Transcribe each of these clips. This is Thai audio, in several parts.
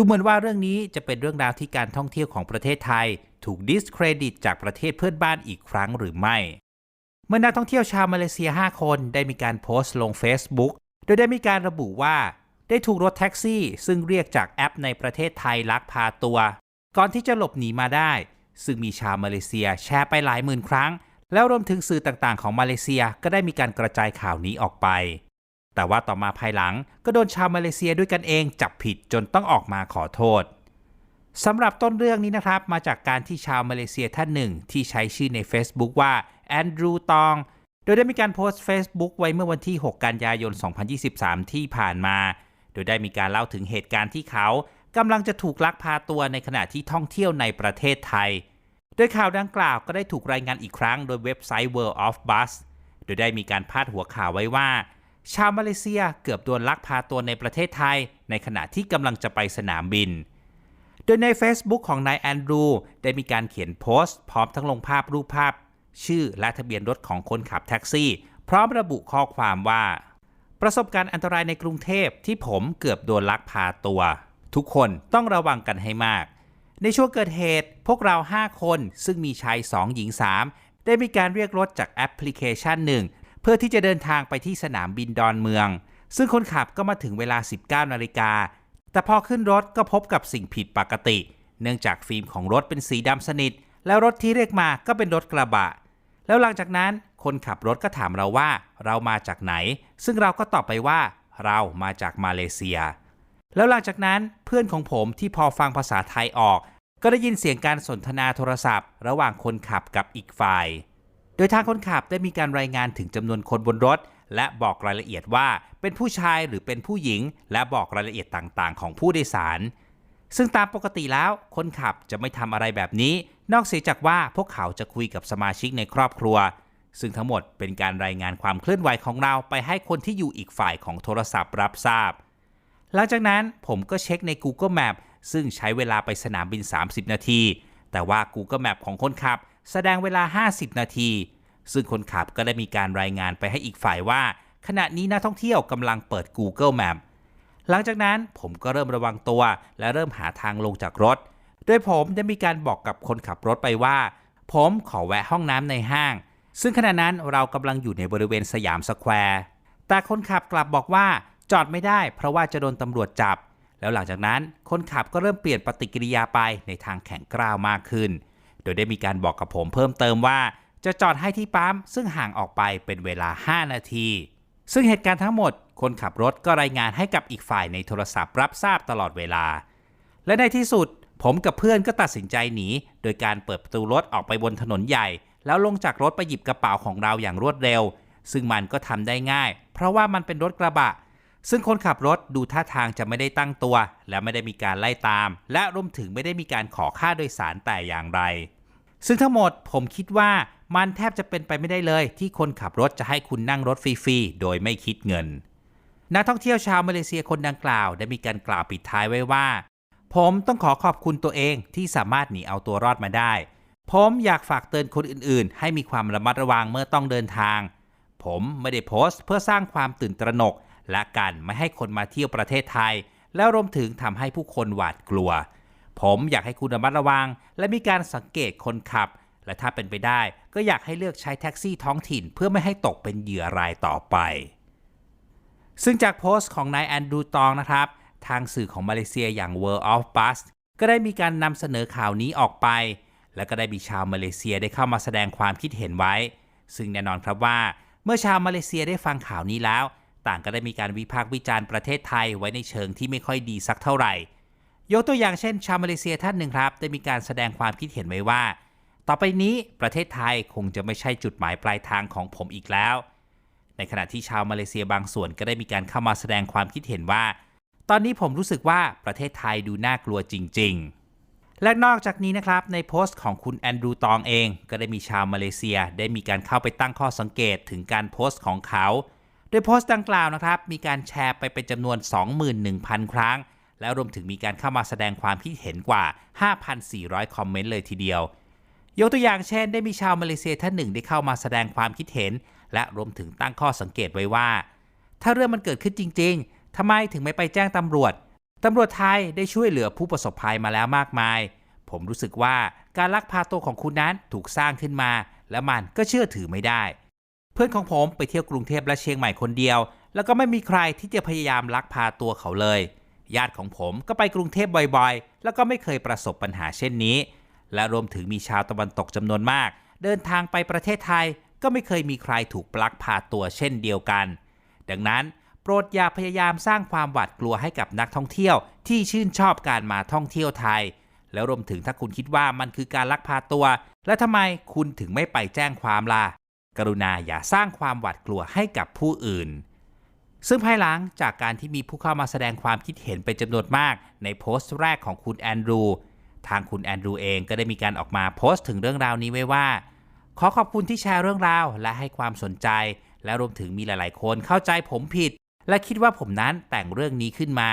ดูเหมือนว่าเรื่องนี้จะเป็นเรื่องราวที่การท่องเที่ยวของประเทศไทย ถูกดิสเครดิตจากประเทศเพื่อนบ้านอีกครั้งหรือไม่ เมื่อนักท่องเที่ยวชาวมาเลเซีย 5 คนได้มีการโพสต์ลง Facebook โดยได้มีการระบุว่า ได้ถูกรถแท็กซี่ ซึ่งเรียกจากแอปในประเทศไทยลักพาตัว ก่อนที่จะหลบหนีมาได้ ซึ่งมีชาวมาเลเซียแชร์ไปหลายหมื่นครั้ง แล้วรวมถึงสื่อต่างๆ ของมาเลเซียก็ได้มีการกระจายข่าวนี้ออกไป แต่ว่าต่อมาภายหลังก็โดนชาวมาเลเซียด้วยกันเองจับผิดจนต้องออกมาขอโทษสำหรับต้นเรื่องนี้นะครับ มาจากการที่ชาวมาเลเซียท่านหนึ่ง ที่ใช้ชื่อใน Facebook ว่าแอนดรูตองโดยได้มีการโพสต์ Facebook ไว้เมื่อวันที่ 6 กันยายน 2023 ที่ผ่านมา โดยได้มีการเล่าถึงเหตุการณ์ที่เขากำลังจะถูกลักพาตัวในขณะที่ท่องเที่ยวในประเทศไทย โดยข่าวดังกล่าวก็ได้ถูกรายงานอีกครั้งโดยเว็บไซต์ World of Bus โดยได้มีการพาดหัวข่าวไว้ว่า ชาวมาเลเซียเกือบโดนลักพาตัวในประเทศไทย ในขณะที่กำลังจะไปสนามบิน โดยใน Facebook ของนายแอนดรูได้มีการเขียนโพสต์ พร้อมทั้งลงภาพรูปภาพ ชื่อและทะเบียนรถของคนขับแท็กซี่ พร้อมระบุข้อความว่า ประสบการณ์อันตรายในกรุงเทพที่ผมเกือบโดนลักพาตัว ทุกคนต้องระวังกันให้มาก ในช่วงเกิดเหตุพวกเรา 5 คนซึ่งมีชาย 2 หญิง 3ได้มีการเรียกรถจากแอปพลิเคชันหนึ่ง เพื่อที่จะเดินทางไปที่สนามบินดอนเมือง ซึ่งคนขับก็มาถึงเวลา 19นาฬิกา แต่พอขึ้นรถก็พบกับสิ่งผิดปกติ เนื่องจากฟิล์มของรถเป็นสีดำสนิท แล้วรถที่เรียกมาก็เป็นรถกระบะ แล้วหลังจากนั้นคนขับรถก็ถามเราว่าเรามาจากไหน ซึ่งเราก็ตอบไปว่าเรามาจากมาเลเซีย แล้วหลังจากนั้นเพื่อนของผมที่พอฟังภาษาไทยออก ก็ได้ยินเสียงการสนทนาโทรศัพท์ ระหว่างคนขับกับอีกฝ่าย โดยทางคนขับได้มีการรายงานถึงจำนวนคนบนรถ และบอกรายละเอียดว่าเป็นผู้ชายหรือเป็นผู้หญิง และบอกรายละเอียดต่างๆ ของผู้โดยสาร ซึ่งตามปกติแล้วคนขับจะไม่ทำอะไรแบบนี้ นอกเสียจากว่าพวกเขาจะคุยกับสมาชิกในครอบครัว ซึ่งทั้งหมดเป็นการรายงานความเคลื่อนไหวของเราไปให้คนที่อยู่อีกฝ่ายของโทรศัพท์รับทราบ หลังจากนั้นผมก็เช็คใน Google Map ซึ่งใช้เวลาไปสนามบิน 30 นาที แต่ว่า Google Map ของคนขับ แสดงเวลา 50 นาที ซึ่งคนขับก็ได้มีการรายงานไปให้อีกฝ่ายว่า ขณะนี้นักท่องเที่ยวกำลังเปิด Google Map หลังจากนั้นผมก็เริ่มระวังตัว และเริ่มหาทางลงจากรถ โดยผมได้มีการบอกกับคนขับรถไปว่า ผมขอแวะห้องน้ำในห้าง ซึ่งขณะนั้นเรากำลังอยู่ในบริเวณสยามสแควร์ แต่คนขับกลับบอกว่าจอดไม่ได้เพราะว่าจะโดนตำรวจจับ แล้วหลังจากนั้นคนขับก็เริ่มเปลี่ยนปฏิกิริยาไปในทางแข็งกร้าวมากขึ้น โดยได้มีการบอกกับผมเพิ่มเติมว่า จะจอดให้ที่ปั๊มซึ่งห่างออกไปเป็นเวลา 5 นาที ซึ่งเหตุการณ์ทั้งหมด คนขับรถก็รายงานให้กับอีกฝ่ายในโทรศัพท์รับทราบตลอดเวลา และในที่สุด ผมกับเพื่อนก็ตัดสินใจหนี โดยการเปิดประตูรถออกไปบนถนนใหญ่ แล้วลงจากรถไปหยิบกระเป๋าของเราอย่างรวดเร็ว ซึ่งมันก็ทำได้ง่าย เพราะว่ามันเป็นรถกระบะ ซึ่งคนขับรถดูท่าทางจะไม่ได้ตั้งตัว และไม่ได้มีการไล่ตาม และรวมถึงไม่ได้มีการขอค่าโดยสารแต่อย่างไร ซึ่งทั้งหมดผมคิดว่า มันแทบจะเป็นไปไม่ได้เลย ที่คนขับรถจะให้คุณนั่งรถฟรีๆ โดยไม่คิดเงิน นักท่องเที่ยวชาวมาเลเซียคนดังกล่าวได้มีการกล่าวปิดท้ายไว้ว่า ผมต้องขอขอบคุณตัวเองที่สามารถหนีเอาตัวรอดมาได้ ผมอยากฝากเตือนคนอื่นๆ ให้มีความระมัดระวังเมื่อต้องเดินทาง ผมไม่ได้โพสต์เพื่อสร้างความตื่นตระหนก และการไม่ให้คนมาเที่ยวประเทศไทย แล้วรวมถึงทำให้ผู้คนหวาดกลัว ผมอยากให้คุณระมัดระวัง และมีการสังเกตคนขับ และถ้าเป็นไปได้ก็อยากให้เลือกใช้แท็กซี่ท้องถิ่นเพื่อไม่ให้ตกเป็นเหยื่อรายต่อไป ซึ่งจากโพสต์ของนายแอนดูตองนะครับ ทางสื่อของมาเลเซียอย่าง World of Bus ก็ได้มีการนำเสนอข่าวนี้ออกไป และก็ได้มีชาวมาเลเซียได้เข้ามาแสดงความคิดเห็นไว้ ซึ่งแน่นอนครับว่า เมื่อชาวมาเลเซียได้ฟังข่าวนี้แล้ว ต่างก็ได้มีการวิพากษ์วิจารณ์ประเทศไทยไว้ในเชิงที่ไม่ค่อยดีสักเท่าไหร่ ยกตัวอย่างเช่น ชาวมาเลเซียท่านหนึ่งครับ ได้มีการแสดงความคิดเห็นไว้ว่า ต่อไปนี้ประเทศไทยคงจะไม่ใช่จุดหมายปลายทางของผมอีกแล้ว ในขณะที่ชาวมาเลเซียบางส่วนก็ได้มีการเข้ามาแสดงความคิดเห็นว่า ตอนนี้ผมรู้สึกว่าประเทศไทยดูน่ากลัวจริง ๆ และนอกจากนี้นะครับในโพสต์ของคุณแอนดรูตองเอง ก็ได้มีชาวมาเลเซียได้มีการเข้าไปตั้งข้อสังเกตถึงการโพสต์ของเขา โดยโพสต์ดังกล่าวนะครับมีการแชร์ไปเป็นจำนวน 21,000 ครั้ง แล้วรวมถึงมีการเข้ามาแสดงความคิดเห็นกว่า 5,400 คอมเมนต์เลยทีเดียว ยกตัวอย่างเช่น ได้มีชาวมาเลเซียท่านหนึ่งได้เข้ามาแสดงความคิดเห็น และรวมถึงตั้งข้อสังเกตไว้ว่า ถ้าเรื่องมันเกิดขึ้นจริง ๆทำไมถึงไม่ไปแจ้งตำรวจตำรวจไทยได้ช่วยเหลือผู้ประสบภัยมาแล้วมากมาย ผมรู้สึกว่าการลักพาตัวของคุณนั้นถูกสร้างขึ้นมา และมันก็เชื่อถือไม่ได้ เพื่อนของผมไปเที่ยวกรุงเทพและเชียงใหม่คนเดียว แล้วก็ไม่มีใครที่จะพยายามลักพาตัวเขาเลย ญาติของผมก็ไปกรุงเทพบ่อยๆ แล้วก็ไม่เคยประสบปัญหาเช่นนี้ และรวมถึงมีชาวตะวันตกจำนวนมาก เดินทางไปประเทศไทยก็ไม่เคยมีใครถูกปลักพาตัวเช่นเดียวกัน ดังนั้นโปรดอย่าพยายามสร้างความหวาดกลัวให้กับนักท่องเที่ยวที่ชื่นชอบการมาท่องเที่ยวไทย แล้วรวมถึงถ้าคุณคิดว่ามันคือการลักพาตัว แล้วทำไมคุณถึงไม่ไปแจ้งความล่ะกรุณาอย่าสร้างความหวาดกลัวให้กับผู้อื่น ซึ่งภายหลังจากการที่มีผู้เข้ามาแสดงความคิดเห็นเป็นจำนวนมาก ในโพสต์แรกของคุณแอนดรู ทางคุณแอนดรูเองก็ได้มีการออกมาโพสต์ถึงเรื่องราวนี้ไว้ว่า ขอขอบคุณที่แชร์เรื่องราวและให้ความสนใจ และรวมถึงมีหลาย ๆ คนเข้าใจผมผิด และคิดว่าผมนั้นแต่งเรื่องนี้ขึ้นมา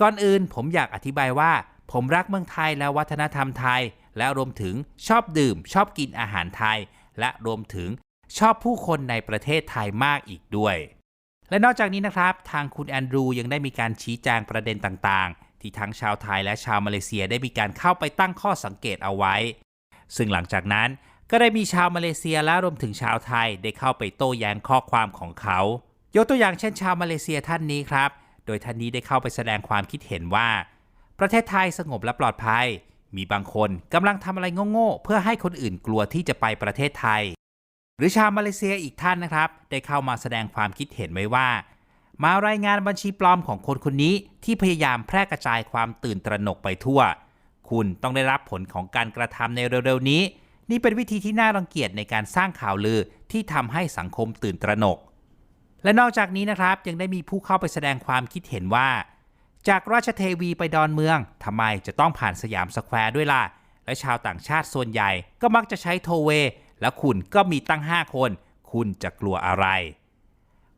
ก่อนอื่นผมอยากอธิบายว่า ผมรักเมืองไทยและวัฒนธรรมไทย และรวมถึงชอบดื่ม ชอบกินอาหารไทย และรวมถึงชอบผู้คนในประเทศไทยมากอีกด้วยและนอกจากนี้นะครับ ทางคุณแอนดรูยังได้มีการชี้แจงประเด็นต่างๆ ที่ทั้งชาวไทยและชาวมาเลเซียได้มีการเข้าไปตั้งข้อสังเกตเอาไว้ ซึ่งหลังจากนั้นก็ได้มีชาวมาเลเซียและรวมถึงชาวไทยได้เข้าไปโต้แย้งข้อความของเขา ยกตัวอย่างเช่นชาวมาเลเซียท่านนี้ครับ โดยท่านนี้ได้เข้าไปแสดงความคิดเห็นว่า ประเทศไทยสงบและปลอดภัย มีบางคนกำลังทำอะไรโง่ๆเพื่อให้คนอื่นกลัวที่จะไปประเทศไทย หรือชาวมาเลเซียอีกท่านนะครับ ได้เข้ามาแสดงความคิดเห็นไว้ว่า มารายงานบัญชีปลอมของคนคนนี้ที่พยายามแพร่กระจายความตื่นตระหนกไปทั่ว คุณต้องได้รับผลของการกระทำในเร็วๆนี้ นี่เป็นวิธีที่น่ารังเกียจในการสร้างข่าวลือที่ทำให้สังคมตื่นตระหนก และนอกจากนี้นะครับยังได้มีผู้เข้าไปแสดงความคิดเห็นว่า จากราชเทวีไปดอนเมืองทำไมจะต้องผ่านสยามสแควร์ด้วยล่ะและชาวต่างชาติส่วนใหญ่ก็มักจะใช้โทเวย์แล้วคุณก็มีตั้ง 5 คน คุณจะกลัวอะไร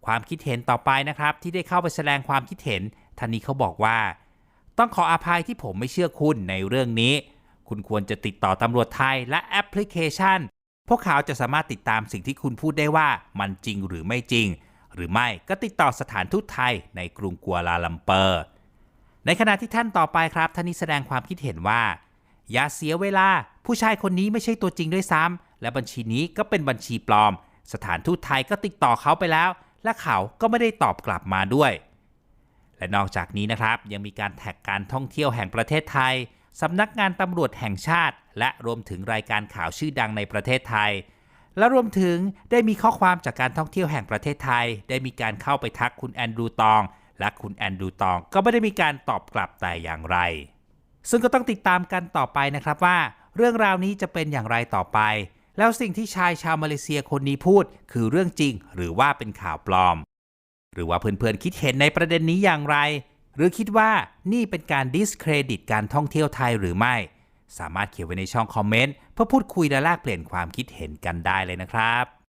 ความคิดเห็นต่อไปนะครับ ที่ได้เข้าไปแสดงความคิดเห็นท่านนี้เขาบอกว่า ต้องขออภัยที่ผมไม่เชื่อคุณในเรื่องนี้ คุณควรจะติดต่อตำรวจไทยและแอปพลิเคชัน พวกเขาจะสามารถติดตามสิ่งที่คุณพูดได้ว่ามันจริงหรือไม่จริง หรือไม่ก็ติดต่อสถานทูตไทยในกรุงกัวลาลัมเปอร์ ในขณะที่ท่านต่อไปครับ ท่านนี้แสดงความคิดเห็นว่า อย่าเสียเวลา ผู้ชายคนนี้ไม่ใช่ตัวจริงด้วยซ้ำและบัญชีนี้ก็เป็นบัญชีปลอม สถานทูตไทยก็ติดต่อเขาไปแล้ว และเขาก็ไม่ได้ตอบกลับมาด้วย และนอกจากนี้นะครับยังมีการแท็กการท่องเที่ยวแห่งประเทศไทยสำนักงานตำรวจแห่งชาติ และรวมถึงรายการข่าวชื่อดังในประเทศไทย และรวมถึงได้มีข้อความจากการท่องเที่ยวแห่งประเทศไทย ได้มีการเข้าไปทักคุณแอนดรูตอง และคุณแอนดรูตอง ก็ไม่ได้มีการตอบกลับแต่อย่างไร ซึ่งก็ต้องติดตามกันต่อไปนะครับว่า เรื่องราวนี้จะเป็นอย่างไรต่อไป แล้วสิ่งที่ชายชาวมาเลเซียคนนี้พูดคือเรื่องจริง หรือว่าเป็นข่าวปลอม หรือว่าเพื่อนๆคิดเห็นในประเด็นนี้อย่างไร หรือคิดว่านี่เป็นการดิสเครดิตการท่องเที่ยวไทยหรือไม่ สามารถเขียนไว้ในช่องคอมเมนต์เพื่อพูดคุยและแลกเปลี่ยนความคิดเห็นกันได้เลยนะครับ